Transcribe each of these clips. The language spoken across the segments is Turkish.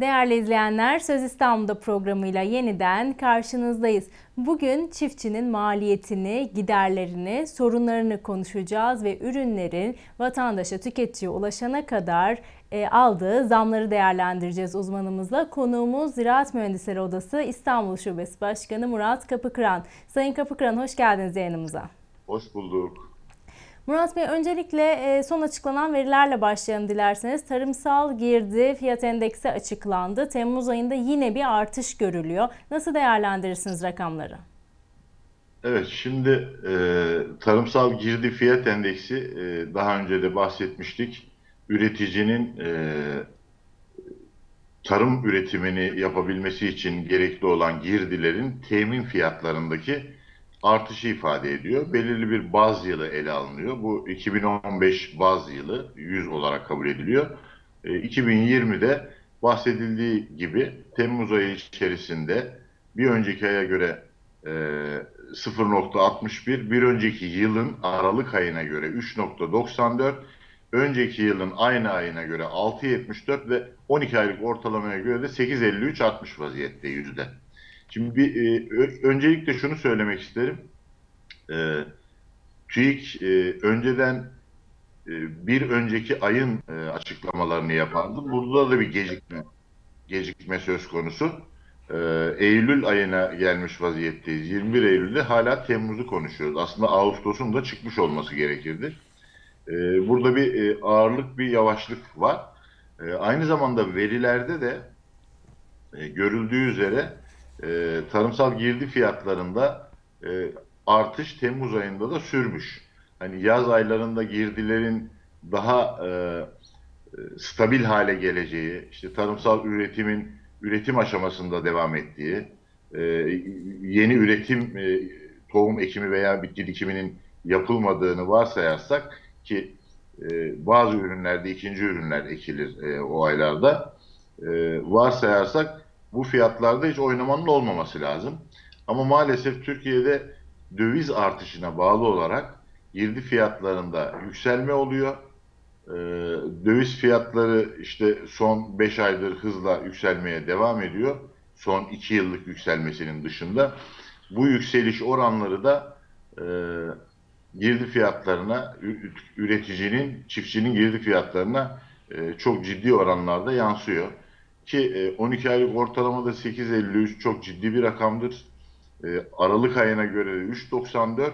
Değerli izleyenler, Söz İstanbul'da programıyla yeniden karşınızdayız. Bugün çiftçinin maliyetini, giderlerini, sorunlarını konuşacağız ve ürünlerin vatandaşa, tüketiciye ulaşana kadar e, aldığı zamları değerlendireceğiz uzmanımızla. Konuğumuz Ziraat Mühendisleri Odası İstanbul Şubesi Başkanı Murat Kapıkıran. Sayın Kapıkıran hoş geldiniz yayınımıza. Hoş bulduk. Murat Bey öncelikle e, son açıklanan verilerle başlayalım dilerseniz. Tarımsal girdi fiyat endeksi açıklandı. Temmuz ayında yine bir artış görülüyor. Nasıl değerlendirirsiniz rakamları? Evet, şimdi e, tarımsal girdi fiyat endeksi e, daha önce de bahsetmiştik. Üreticinin e, tarım üretimini yapabilmesi için gerekli olan girdilerin temin fiyatlarındaki artışı ifade ediyor. Belirli bir baz yılı ele alınıyor. Bu 2015 baz yılı 100 olarak kabul ediliyor. E, 2020'de bahsedildiği gibi Temmuz ayı içerisinde bir önceki aya göre e, 0.61, bir önceki yılın Aralık ayına göre 3.94, önceki yılın aynı ayına göre 6.74 ve 12 aylık ortalamaya göre de 8.53 artmış vaziyette yüzde. Şimdi bir, e, öncelikle şunu söylemek isterim. E, TÜİK e, önceden e, bir önceki ayın e, açıklamalarını yapardı. Burada da bir gecikme gecikme söz konusu. E, Eylül ayına gelmiş vaziyetteyiz. 21 Eylül'de hala Temmuz'u konuşuyoruz. Aslında Ağustos'un da çıkmış olması gerekirdi. E, burada bir e, ağırlık, bir yavaşlık var. E, aynı zamanda verilerde de e, görüldüğü üzere e, tarımsal girdi fiyatlarında e, artış Temmuz ayında da sürmüş. Hani yaz aylarında girdilerin daha e, e, stabil hale geleceği, işte tarımsal üretimin üretim aşamasında devam ettiği, e, yeni üretim e, tohum ekimi veya bitki dikiminin yapılmadığını varsayarsak ki e, bazı ürünlerde ikinci ürünler ekilir e, o aylarda e, varsayarsak bu fiyatlarda hiç oynamanın olmaması lazım. Ama maalesef Türkiye'de döviz artışına bağlı olarak girdi fiyatlarında yükselme oluyor. Ee, döviz fiyatları işte son 5 aydır hızla yükselmeye devam ediyor. Son 2 yıllık yükselmesinin dışında. Bu yükseliş oranları da e, girdi fiyatlarına, üreticinin, çiftçinin girdi fiyatlarına e, çok ciddi oranlarda yansıyor. Ki e, 12 aylık ortalamada 8.53 çok ciddi bir rakamdır. E, Aralık ayına göre de 3.94,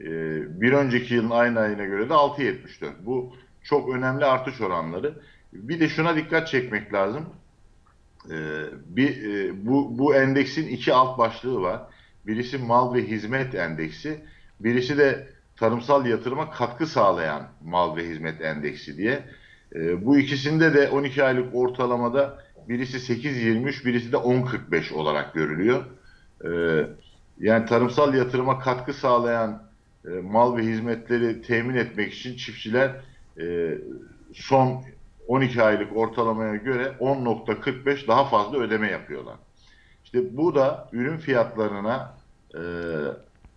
e, bir önceki yılın aynı ayına göre de 6.74. Bu çok önemli artış oranları. Bir de şuna dikkat çekmek lazım. E, bir e, bu bu endeksin iki alt başlığı var. Birisi mal ve hizmet endeksi, birisi de tarımsal yatırıma katkı sağlayan mal ve hizmet endeksi diye. E, bu ikisinde de 12 aylık ortalamada birisi 8.23, birisi de 10.45 olarak görülüyor. E, yani tarımsal yatırıma katkı sağlayan e, mal ve hizmetleri temin etmek için çiftçiler e, son 12 aylık ortalamaya göre 10.45 daha fazla ödeme yapıyorlar. İşte bu da ürün fiyatlarına e,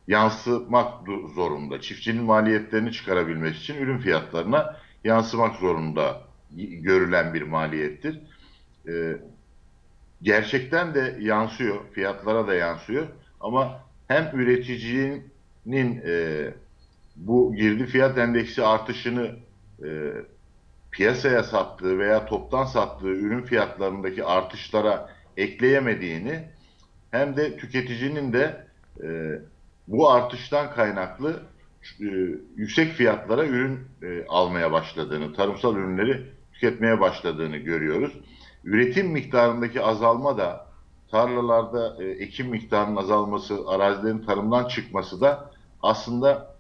yansımak zorunda. Çiftçinin maliyetlerini çıkarabilmesi için ürün fiyatlarına yansımak zorunda görülen bir maliyettir. E, gerçekten de yansıyor, fiyatlara da yansıyor. Ama hem üreticinin e, bu girdi fiyat endeksi artışını e, piyasaya sattığı veya toptan sattığı ürün fiyatlarındaki artışlara ekleyemediğini hem de tüketicinin de e, bu artıştan kaynaklı e, yüksek fiyatlara ürün e, almaya başladığını, tarımsal ürünleri tüketmeye başladığını görüyoruz. Üretim miktarındaki azalma da tarlalarda e, ekim miktarının azalması, arazilerin tarımdan çıkması da aslında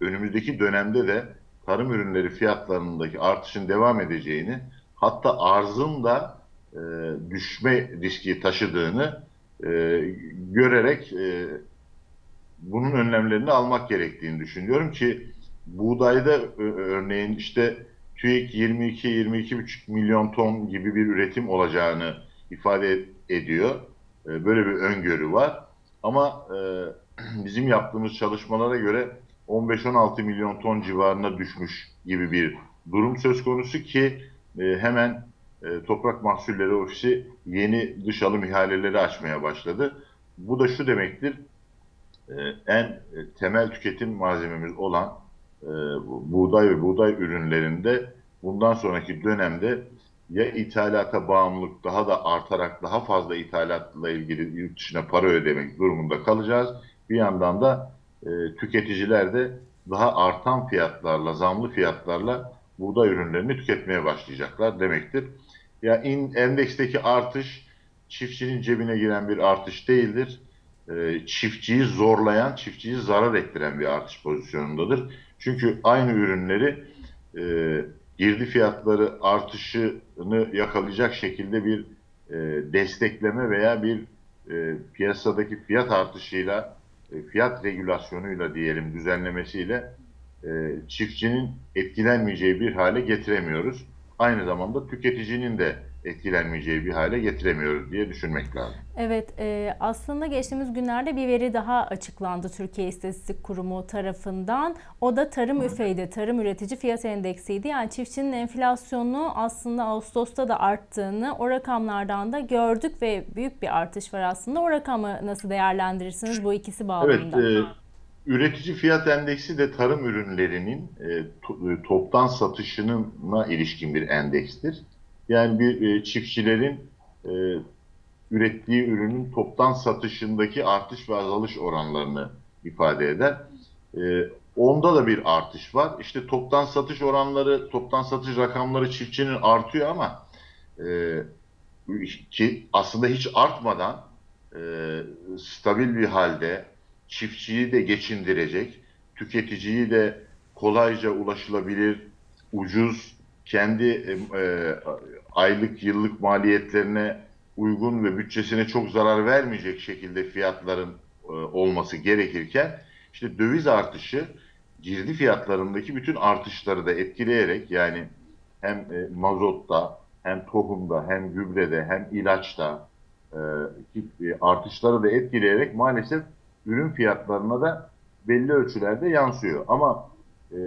önümüzdeki dönemde de tarım ürünleri fiyatlarındaki artışın devam edeceğini, hatta arzın da e, düşme riski taşıdığını e, görerek e, bunun önlemlerini almak gerektiğini düşünüyorum ki buğdayda ö- örneğin işte TÜİK 22-22,5 milyon ton gibi bir üretim olacağını ifade ediyor. E, Böyle bir öngörü var. Ama e, bizim yaptığımız çalışmalara göre 15-16 milyon ton civarına düşmüş gibi bir durum söz konusu ki e, hemen e, Toprak Mahsulleri Ofisi yeni dış alım ihaleleri açmaya başladı. Bu da şu demektir, en temel tüketim malzememiz olan e, bu- buğday ve buğday ürünlerinde bundan sonraki dönemde ya ithalata bağımlılık daha da artarak daha fazla ithalatla ilgili yurt dışına para ödemek durumunda kalacağız. Bir yandan da e, tüketiciler de daha artan fiyatlarla, zamlı fiyatlarla buğday ürünlerini tüketmeye başlayacaklar demektir. Ya in, endeksteki artış çiftçinin cebine giren bir artış değildir. E, çiftçiyi zorlayan, çiftçiyi zarar ettiren bir artış pozisyonundadır. Çünkü aynı ürünleri e, girdi fiyatları artışını yakalayacak şekilde bir e, destekleme veya bir e, piyasadaki fiyat artışıyla, e, fiyat regülasyonuyla diyelim düzenlemesiyle e, çiftçinin etkilenmeyeceği bir hale getiremiyoruz. Aynı zamanda tüketicinin de etkilenmeyeceği bir hale getiremiyoruz diye düşünmek lazım. Evet, e, aslında geçtiğimiz günlerde bir veri daha açıklandı Türkiye İstatistik Kurumu tarafından. O da tarım üfeydi, tarım üretici fiyat endeksiydi. Yani çiftçinin enflasyonu aslında Ağustos'ta da arttığını o rakamlardan da gördük ve büyük bir artış var aslında. O rakamı nasıl değerlendirirsiniz bu ikisi Evet, bağlamında? e, üretici fiyat endeksi de tarım ürünlerinin e, e, toptan satışına ilişkin bir endekstir. Yani bir e, çiftçilerin e, ürettiği ürünün toptan satışındaki artış ve azalış oranlarını ifade eder. E, onda da bir artış var. İşte toptan satış oranları, toptan satış rakamları çiftçinin artıyor ama ki aslında hiç artmadan e, stabil bir halde çiftçiyi de geçindirecek, tüketiciyi de kolayca ulaşılabilir, ucuz, kendi e, aylık yıllık maliyetlerine uygun ve bütçesine çok zarar vermeyecek şekilde fiyatların e, olması gerekirken işte döviz artışı girdi fiyatlarındaki bütün artışları da etkileyerek yani hem e, mazotta hem tohumda hem gübrede hem ilaçta e, e, artışları da etkileyerek maalesef ürün fiyatlarına da belli ölçülerde yansıyor. Ama e,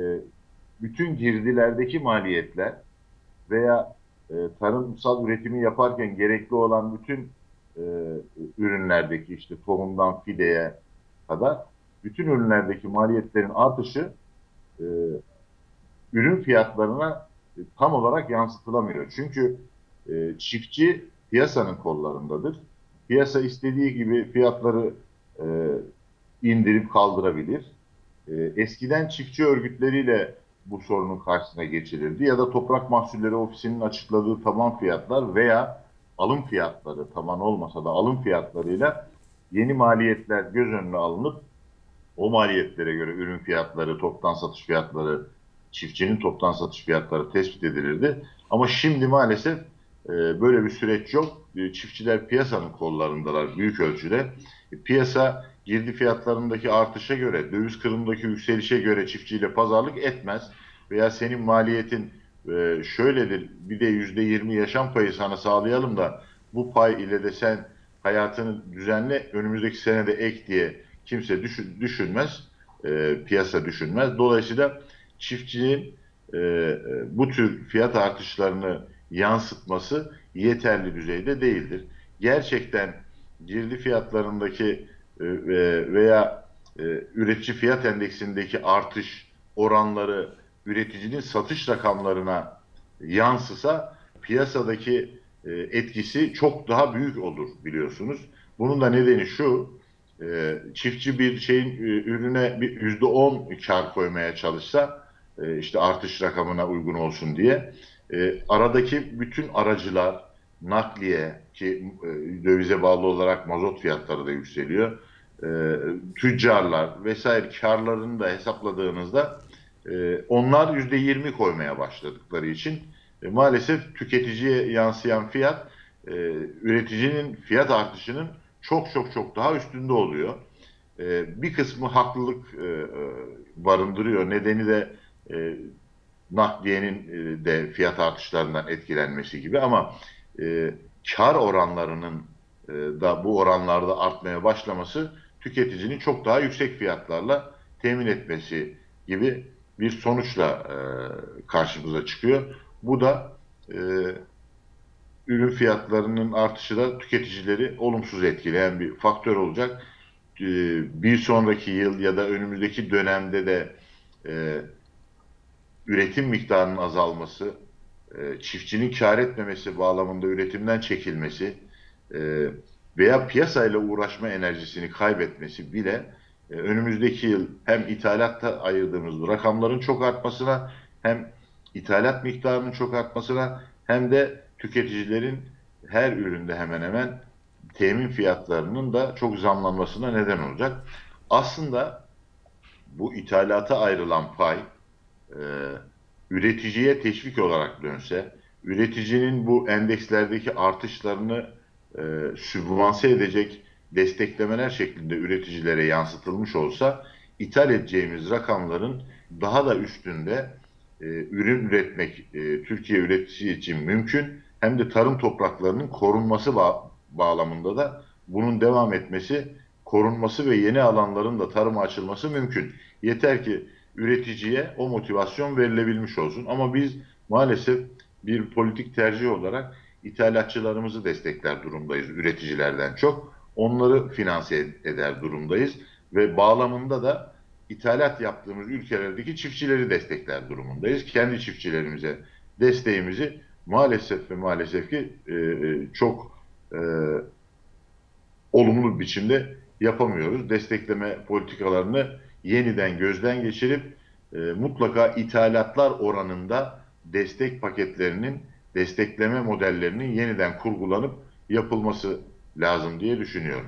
bütün girdilerdeki maliyetler veya e, tarımsal üretimi yaparken gerekli olan bütün e, ürünlerdeki işte tohumdan fideye kadar bütün ürünlerdeki maliyetlerin artışı e, ürün fiyatlarına e, tam olarak yansıtılamıyor. Çünkü e, çiftçi piyasanın kollarındadır. Piyasa istediği gibi fiyatları e, indirip kaldırabilir. E, eskiden çiftçi örgütleriyle bu sorunun karşısına geçilirdi ya da Toprak Mahsulleri Ofisi'nin açıkladığı taban fiyatlar veya alım fiyatları taban olmasa da alım fiyatlarıyla yeni maliyetler göz önüne alınıp o maliyetlere göre ürün fiyatları, toptan satış fiyatları, çiftçinin toptan satış fiyatları tespit edilirdi. Ama şimdi maalesef e, böyle bir süreç yok. E, çiftçiler piyasanın kollarındalar büyük ölçüde. E, piyasa girdi fiyatlarındaki artışa göre, döviz kırımındaki yükselişe göre çiftçiyle pazarlık etmez. Veya senin maliyetin e, şöyledir, bir de yüzde yirmi yaşam payı sana sağlayalım da bu pay ile de sen hayatını düzenle, önümüzdeki sene de ek diye kimse düşün, düşünmez, e, piyasa düşünmez. Dolayısıyla çiftçinin e, bu tür fiyat artışlarını yansıtması yeterli düzeyde değildir. Gerçekten girdi fiyatlarındaki veya e, üretici fiyat endeksindeki artış oranları üreticinin satış rakamlarına yansısa piyasadaki e, etkisi çok daha büyük olur biliyorsunuz. Bunun da nedeni şu, e, çiftçi bir şeyin ürüne bir yüzde on kar koymaya çalışsa işte artış rakamına uygun olsun diye aradaki bütün aracılar nakliye ki dövize bağlı olarak mazot fiyatları da yükseliyor. E, tüccarlar vesaire karlarını da hesapladığınızda e, onlar yüzde yirmi koymaya başladıkları için e, maalesef tüketiciye yansıyan fiyat e, üreticinin fiyat artışının çok çok çok daha üstünde oluyor. E, bir kısmı haklılık e, e, barındırıyor. Nedeni de e, nakliyenin e, de fiyat artışlarından etkilenmesi gibi ama e, kar oranlarının e, da bu oranlarda artmaya başlaması tüketicinin çok daha yüksek fiyatlarla temin etmesi gibi bir sonuçla e, karşımıza çıkıyor. Bu da e, ürün fiyatlarının artışı da tüketicileri olumsuz etkileyen bir faktör olacak. E, bir sonraki yıl ya da önümüzdeki dönemde de e, üretim miktarının azalması, e, çiftçinin kar etmemesi bağlamında üretimden çekilmesi e, veya piyasayla uğraşma enerjisini kaybetmesi bile e, önümüzdeki yıl hem ithalatta ayırdığımız rakamların çok artmasına hem ithalat miktarının çok artmasına hem de tüketicilerin her üründe hemen hemen temin fiyatlarının da çok zamlanmasına neden olacak. Aslında bu ithalata ayrılan pay e, üreticiye teşvik olarak dönse, üreticinin bu endekslerdeki artışlarını e, sübvanse edecek desteklemeler şeklinde üreticilere yansıtılmış olsa ithal edeceğimiz rakamların daha da üstünde e, ürün üretmek e, Türkiye üreticisi için mümkün. Hem de tarım topraklarının korunması ba- bağlamında da bunun devam etmesi, korunması ve yeni alanların da tarıma açılması mümkün. Yeter ki üreticiye o motivasyon verilebilmiş olsun. Ama biz maalesef bir politik tercih olarak ithalatçılarımızı destekler durumdayız üreticilerden çok. Onları finanse eder durumdayız ve bağlamında da ithalat yaptığımız ülkelerdeki çiftçileri destekler durumundayız. Kendi çiftçilerimize desteğimizi maalesef ve maalesef ki e, e, çok e, olumlu biçimde yapamıyoruz. Destekleme politikalarını yeniden gözden geçirip e, mutlaka ithalatlar oranında destek paketlerinin, destekleme modellerinin yeniden kurgulanıp yapılması lazım diye düşünüyorum.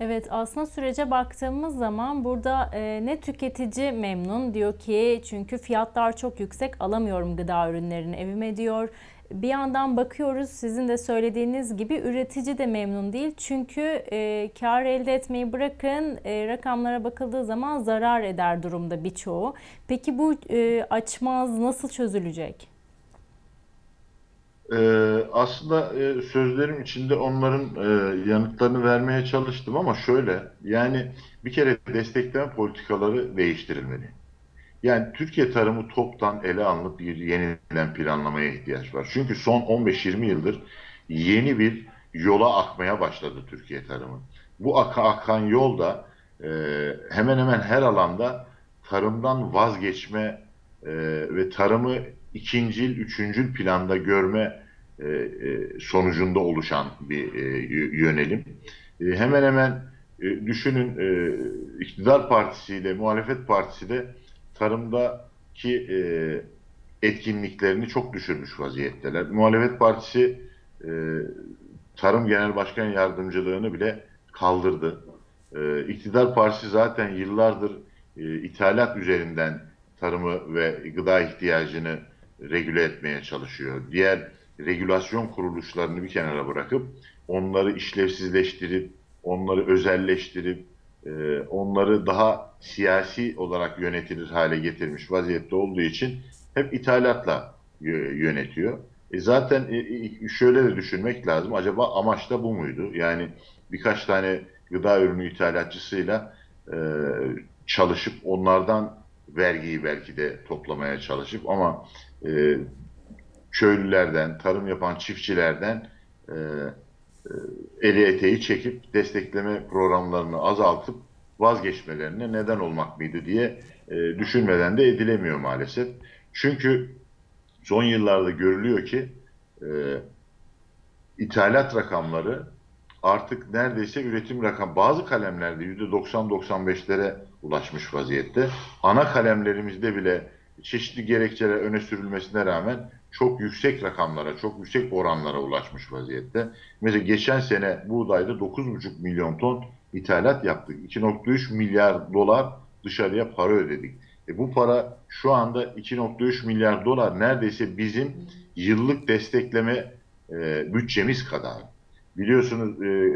Evet aslında sürece baktığımız zaman burada e, ne tüketici memnun diyor ki çünkü fiyatlar çok yüksek alamıyorum gıda ürünlerini evime diyor. Bir yandan bakıyoruz sizin de söylediğiniz gibi üretici de memnun değil. Çünkü e, kar elde etmeyi bırakın e, rakamlara bakıldığı zaman zarar eder durumda birçoğu. Peki bu e, açmaz nasıl çözülecek? Ee, aslında e, sözlerim içinde onların e, yanıtlarını vermeye çalıştım ama şöyle yani bir kere destekleme politikaları değiştirilmeli. Yani Türkiye tarımı toptan ele alınıp bir yeniden planlamaya ihtiyaç var. Çünkü son 15-20 yıldır yeni bir yola akmaya başladı Türkiye tarımı. Bu aka- akan yol da e, hemen hemen her alanda tarımdan vazgeçme e, ve tarımı ikincil, üçüncül planda görme sonucunda oluşan bir e, yönelim. E, hemen hemen e, düşünün e, iktidar partisiyle muhalefet partisi de tarımdaki e, etkinliklerini çok düşürmüş vaziyetteler. Muhalefet partisi e, Tarım Genel Başkan Yardımcılığını bile kaldırdı. E, iktidar partisi zaten yıllardır e, ithalat üzerinden tarımı ve gıda ihtiyacını regüle etmeye çalışıyor. Diğer regülasyon kuruluşlarını bir kenara bırakıp onları işlevsizleştirip, onları özelleştirip, e, onları daha siyasi olarak yönetilir hale getirmiş vaziyette olduğu için hep ithalatla yö- yönetiyor. E zaten e, e, şöyle de düşünmek lazım. Acaba amaç da bu muydu? Yani birkaç tane gıda ürünü ithalatçısıyla e, çalışıp onlardan vergiyi belki de toplamaya çalışıp ama e, köylülerden, tarım yapan çiftçilerden e, e, eli eteği çekip destekleme programlarını azaltıp vazgeçmelerine neden olmak mıydı diye e, düşünmeden de edilemiyor maalesef. Çünkü son yıllarda görülüyor ki e, ithalat rakamları artık neredeyse üretim rakam bazı kalemlerde %90-95'lere ulaşmış vaziyette. Ana kalemlerimizde bile çeşitli gerekçeler öne sürülmesine rağmen çok yüksek rakamlara, çok yüksek oranlara ulaşmış vaziyette. Mesela geçen sene buğdayda 9,5 milyon ton ithalat yaptık. 2,3 milyar dolar dışarıya para ödedik. E bu para şu anda 2,3 milyar dolar neredeyse bizim yıllık destekleme e, bütçemiz kadar. Biliyorsunuz e,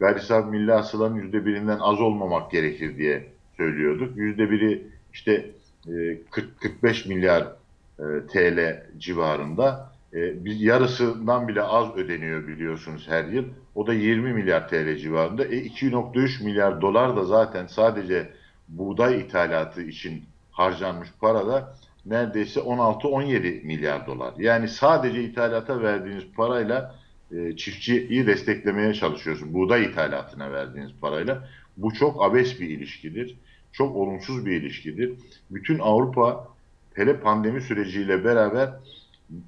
gayri safi milli hasılanın yüzde birinden az olmamak gerekir diye söylüyorduk. Yüzde biri işte e, 40-45 milyar TL civarında. E, biz yarısından bile az ödeniyor biliyorsunuz her yıl. O da 20 milyar TL civarında. E, 2.3 milyar dolar da zaten sadece buğday ithalatı için harcanmış para da neredeyse 16-17 milyar dolar. Yani sadece ithalata verdiğiniz parayla e, çiftçiyi desteklemeye çalışıyorsun. Buğday ithalatına verdiğiniz parayla. Bu çok abes bir ilişkidir. Çok olumsuz bir ilişkidir. Bütün Avrupa hele pandemi süreciyle beraber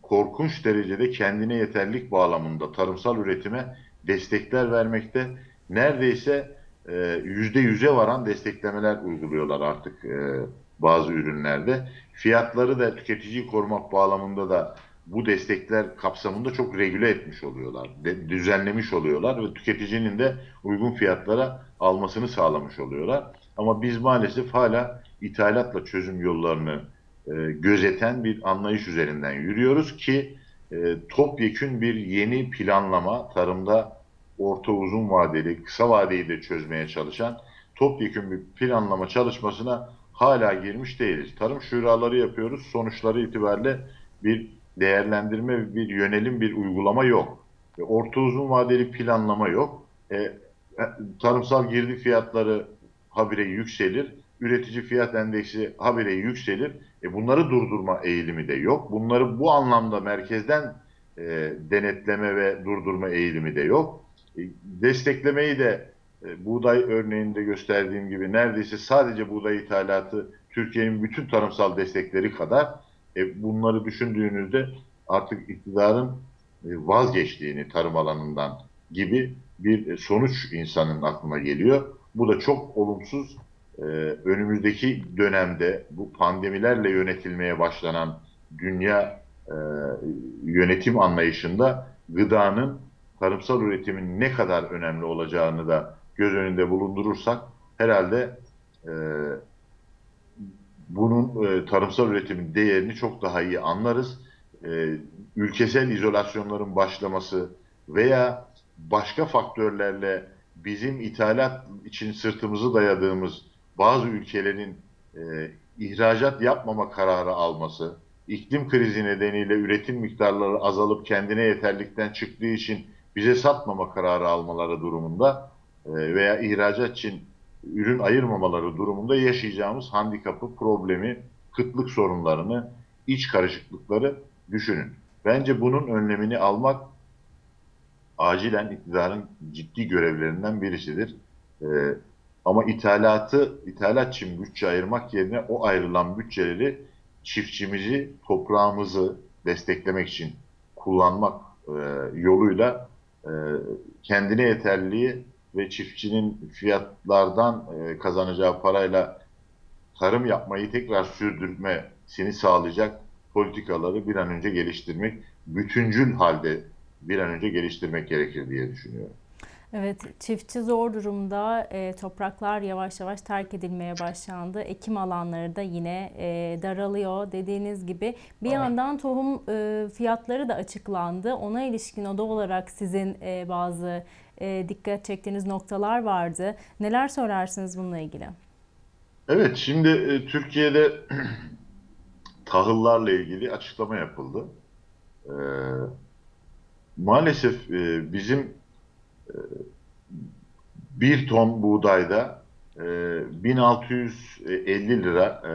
korkunç derecede kendine yeterlik bağlamında tarımsal üretime destekler vermekte. Neredeyse e, yüzde yüze varan desteklemeler uyguluyorlar artık e, bazı ürünlerde. Fiyatları da tüketiciyi korumak bağlamında da bu destekler kapsamında çok regüle etmiş oluyorlar, düzenlemiş oluyorlar ve tüketicinin de uygun fiyatlara almasını sağlamış oluyorlar. Ama biz maalesef hala ithalatla çözüm yollarını e, gözeten bir anlayış üzerinden yürüyoruz ki e, topyekün bir yeni planlama tarımda orta uzun vadeli, kısa vadeyi de çözmeye çalışan topyekün bir planlama çalışmasına hala girmiş değiliz. Tarım şuraları yapıyoruz. Sonuçları itibariyle bir değerlendirme, bir yönelim, bir uygulama yok. E, Orta uzun vadeli planlama yok. E, e, tarımsal girdi fiyatları habire yükselir. Üretici fiyat endeksi habire yükselir. E, bunları durdurma eğilimi de yok. Bunları bu anlamda merkezden e, denetleme ve durdurma eğilimi de yok. E, desteklemeyi de e, buğday örneğinde gösterdiğim gibi neredeyse sadece buğday ithalatı Türkiye'nin bütün tarımsal destekleri kadar e, bunları düşündüğünüzde artık iktidarın e, vazgeçtiğini tarım alanından gibi bir e, sonuç insanın aklına geliyor. Bu da çok olumsuz. E, önümüzdeki dönemde bu pandemilerle yönetilmeye başlanan dünya e, yönetim anlayışında gıdanın tarımsal üretimin ne kadar önemli olacağını da göz önünde bulundurursak herhalde e, bunun e, tarımsal üretimin değerini çok daha iyi anlarız. E, ülkesel izolasyonların başlaması veya başka faktörlerle bizim ithalat için sırtımızı dayadığımız bazı ülkelerin e, ihracat yapmama kararı alması, iklim krizi nedeniyle üretim miktarları azalıp kendine yeterlikten çıktığı için bize satmama kararı almaları durumunda e, veya ihracat için ürün ayırmamaları durumunda yaşayacağımız handikapı, problemi, kıtlık sorunlarını, iç karışıklıkları düşünün. Bence bunun önlemini almak acilen iktidarın ciddi görevlerinden birisidir. Ee, ama ithalatı, ithalat için bütçe ayırmak yerine o ayrılan bütçeleri çiftçimizi, toprağımızı desteklemek için kullanmak e, yoluyla e, kendine yeterliliği ve çiftçinin fiyatlardan e, kazanacağı parayla tarım yapmayı tekrar sürdürmesini sağlayacak politikaları bir an önce geliştirmek, bütüncül halde bir an önce geliştirmek gerekir diye düşünüyorum. Evet, çiftçi zor durumda. E, topraklar yavaş yavaş terk edilmeye başlandı. Ekim alanları da yine e, daralıyor dediğiniz gibi. Bir Evet. yandan tohum e, fiyatları da açıklandı. Ona ilişkin oda olarak sizin e, bazı e, dikkat çektiğiniz noktalar vardı. Neler söylersiniz bununla ilgili? Evet, şimdi e, Türkiye'de tahıllarla ilgili açıklama yapıldı. E, maalesef e, bizim bir ton buğdayda e, 1650 lira e,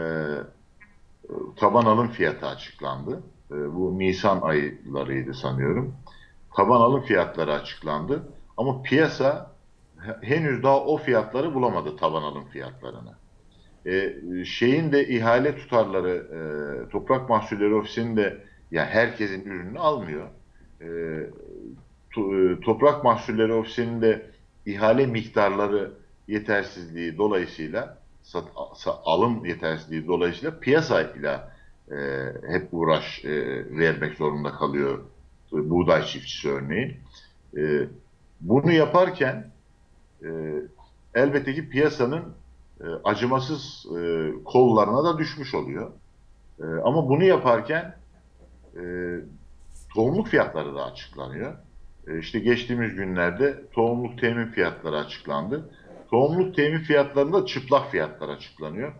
taban alım fiyatı açıklandı. E, bu Nisan aylarıydı sanıyorum. Taban alım fiyatları açıklandı. Ama piyasa he- henüz daha o fiyatları bulamadı taban alım fiyatlarını. E, şeyin de ihale tutarları e, Toprak Mahsulleri Ofisi'nin de ya herkesin ürününü almıyor. E, e, Toprak Mahsulleri Ofisi'nin de ihale miktarları yetersizliği dolayısıyla sat- sa- alım yetersizliği dolayısıyla piyasayla e, hep uğraş e, vermek zorunda kalıyor e, buğday çiftçisi örneğin. E, bunu yaparken e, elbette ki piyasanın e, acımasız e, kollarına da düşmüş oluyor. E, ama bunu yaparken e, tohumluk fiyatları da açıklanıyor. E, işte geçtiğimiz günlerde tohumluk temin fiyatları açıklandı. Tohumluk temin fiyatlarında çıplak fiyatlar açıklanıyor.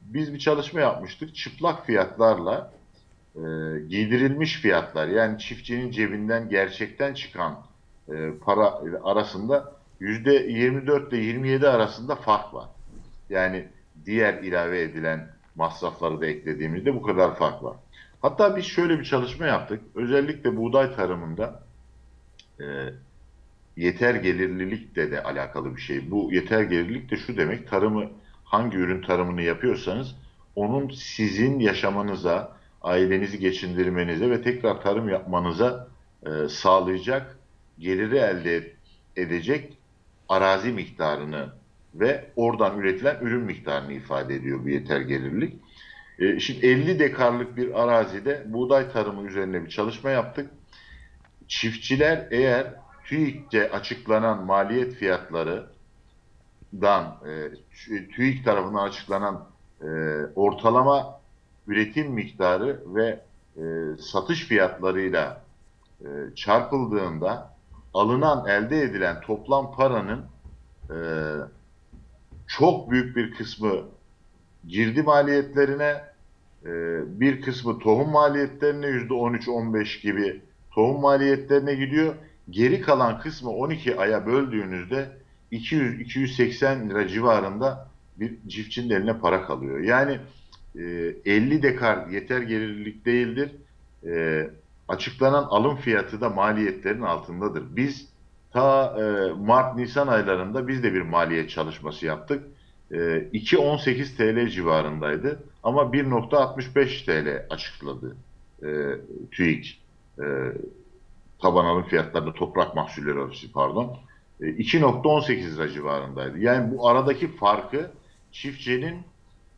Biz bir çalışma yapmıştık. Çıplak fiyatlarla e, giydirilmiş fiyatlar yani çiftçinin cebinden gerçekten çıkan e, para arasında %24 ile 27 arasında fark var. Yani diğer ilave edilen masrafları da eklediğimizde bu kadar fark var. Hatta biz şöyle bir çalışma yaptık. Özellikle buğday tarımında e, yeter gelirlilikle de alakalı bir şey. Bu yeter gelirlilik de şu demek, tarımı hangi ürün tarımını yapıyorsanız onun sizin yaşamanıza, ailenizi geçindirmenize ve tekrar tarım yapmanıza e, sağlayacak geliri elde edecek arazi miktarını ve oradan üretilen ürün miktarını ifade ediyor bu yeter gelirlilik. E, şimdi 50 dekarlık bir arazide buğday tarımı üzerine bir çalışma yaptık. Çiftçiler eğer TÜİK'te açıklanan maliyet fiyatlarından, e, TÜİK tarafından açıklanan e, ortalama üretim miktarı ve e, satış fiyatlarıyla e, çarpıldığında alınan, elde edilen toplam paranın çok büyük bir kısmı girdi maliyetlerine, bir kısmı tohum maliyetlerine %13-15 gibi tohum maliyetlerine gidiyor. Geri kalan kısmı 12 aya böldüğünüzde 200-280 lira civarında bir çiftçinin eline para kalıyor. Yani e, 50 dekar yeter gelirlilik değildir. E, açıklanan alım fiyatı da maliyetlerin altındadır. Biz ta e, Mart-Nisan aylarında biz de bir maliyet çalışması yaptık. E, 2.18 TL civarındaydı ama 1.65 TL açıkladı e, TÜİK. E, taban alım fiyatlarında toprak mahsulleri ofisi pardon. E, 2.18 lira civarındaydı. Yani bu aradaki farkı çiftçinin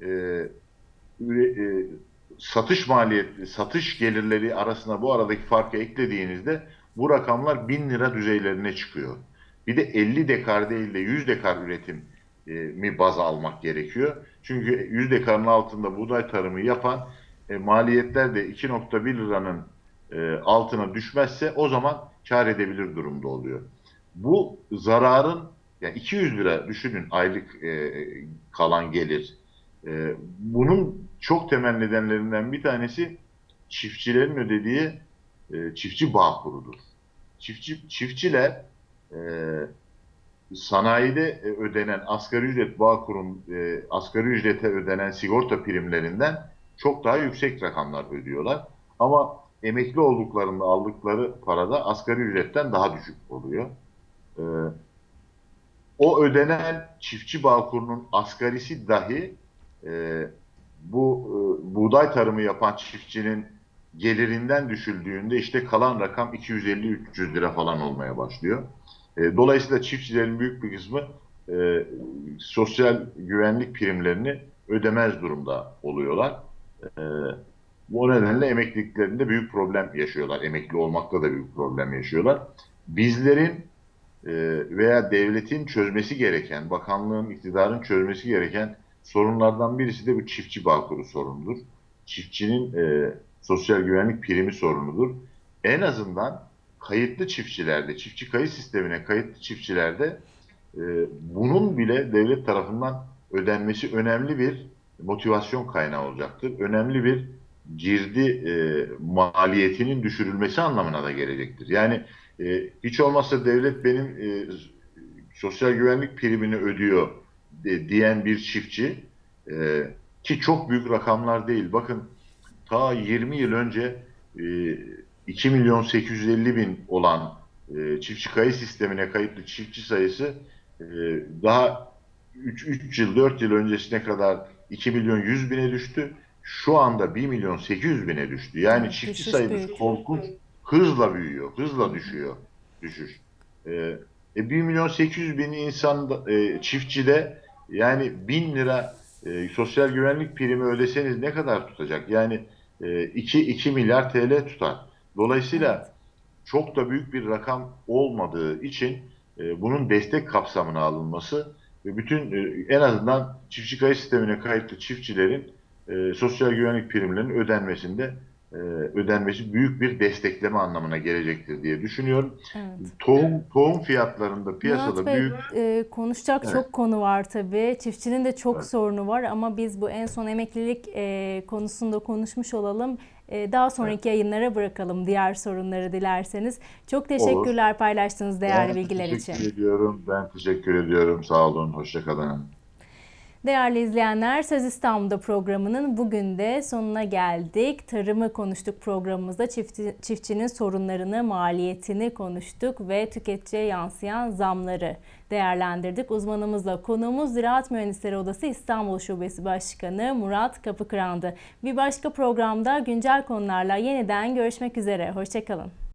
e, üre- e, satış maliyeti, satış gelirleri arasında bu aradaki farkı eklediğinizde bu rakamlar 1000 lira düzeylerine çıkıyor. Bir de 50 dekar değil de 100 dekar üretim e, mi baz almak gerekiyor. Çünkü 100 dekarın altında buğday tarımı yapan e, maliyetler de 2.1 liranın e, altına düşmezse o zaman kar edebilir durumda oluyor. Bu zararın yani 200 lira düşünün aylık e, kalan gelir. E, bunun çok temel nedenlerinden bir tanesi çiftçilerin ödediği e, çiftçi bağ kurudur. Çiftçi, çiftçiler e, sanayide e, ödenen asgari ücret bağ kurum e, asgari ücrete ödenen sigorta primlerinden çok daha yüksek rakamlar ödüyorlar. Ama emekli olduklarında aldıkları parada asgari ücretten daha düşük oluyor. E, o ödenen çiftçi bağkurunun asgarisi dahi e, bu e, buğday tarımı yapan çiftçinin gelirinden düşüldüğünde işte kalan rakam 250-300 lira falan olmaya başlıyor. E, dolayısıyla çiftçilerin büyük bir kısmı e, sosyal güvenlik primlerini ödemez durumda oluyorlar. E, bu nedenle emekliliklerinde büyük problem yaşıyorlar. Emekli olmakta da büyük problem yaşıyorlar. Bizlerin e, veya devletin çözmesi gereken, bakanlığın, iktidarın çözmesi gereken sorunlardan birisi de bu çiftçi bağkuru sorunudur. Çiftçinin e, sosyal güvenlik primi sorunudur. En azından kayıtlı çiftçilerde, çiftçi kayıt sistemine kayıtlı çiftçilerde e, bunun bile devlet tarafından ödenmesi önemli bir motivasyon kaynağı olacaktır. Önemli bir girdi e, maliyetinin düşürülmesi anlamına da gelecektir. Yani e, hiç olmazsa devlet benim e, sosyal güvenlik primini ödüyor de- diyen bir çiftçi e, ki çok büyük rakamlar değil. Bakın ta 20 yıl önce e, 2 milyon 850 bin olan e, çiftçi kayıt sistemine kayıtlı çiftçi sayısı e, daha 3, 3 yıl 4 yıl öncesine kadar 2 milyon 100 bine düştü. Şu anda 1 milyon 800 bine düştü. Yani çiftçi düşüş sayımız büyük. korkunç hızla büyüyor, hızla düşüyor, düşüş. E, e, 1 milyon 800 bin insan da- e, çiftçide yani 1000 lira e, sosyal güvenlik primi ödeseniz ne kadar tutacak? Yani e, 2, 2 milyar TL tutar. Dolayısıyla çok da büyük bir rakam olmadığı için e, bunun destek kapsamına alınması ve bütün e, en azından çiftçi kayıt sistemine kayıtlı çiftçilerin e, sosyal güvenlik primlerinin ödenmesinde e, ödenmesi büyük bir destekleme anlamına gelecektir diye düşünüyorum. Evet. Tohum tohum fiyatlarında piyasada Murat Bey, büyük e, konuşacak Evet. çok konu var tabii. Çiftçinin de çok Evet. sorunu var ama biz bu en son emeklilik e, konusunda konuşmuş olalım. E, daha sonraki yayınlara bırakalım diğer sorunları dilerseniz. Çok teşekkürler paylaştığınız değerli Ben bilgiler teşekkür için. ediyorum. Ben teşekkür ediyorum. Sağ olun. Hoşça kalın. Değerli izleyenler, Söz İstanbul'da programının bugün de sonuna geldik. Tarımı konuştuk programımızda. Çiftçi, çiftçinin sorunlarını, maliyetini konuştuk ve tüketiciye yansıyan zamları değerlendirdik. Uzmanımızla konuğumuz Ziraat Mühendisleri Odası İstanbul Şubesi Başkanı Murat Kapıkıran'dı. Bir başka programda güncel konularla yeniden görüşmek üzere. Hoşçakalın.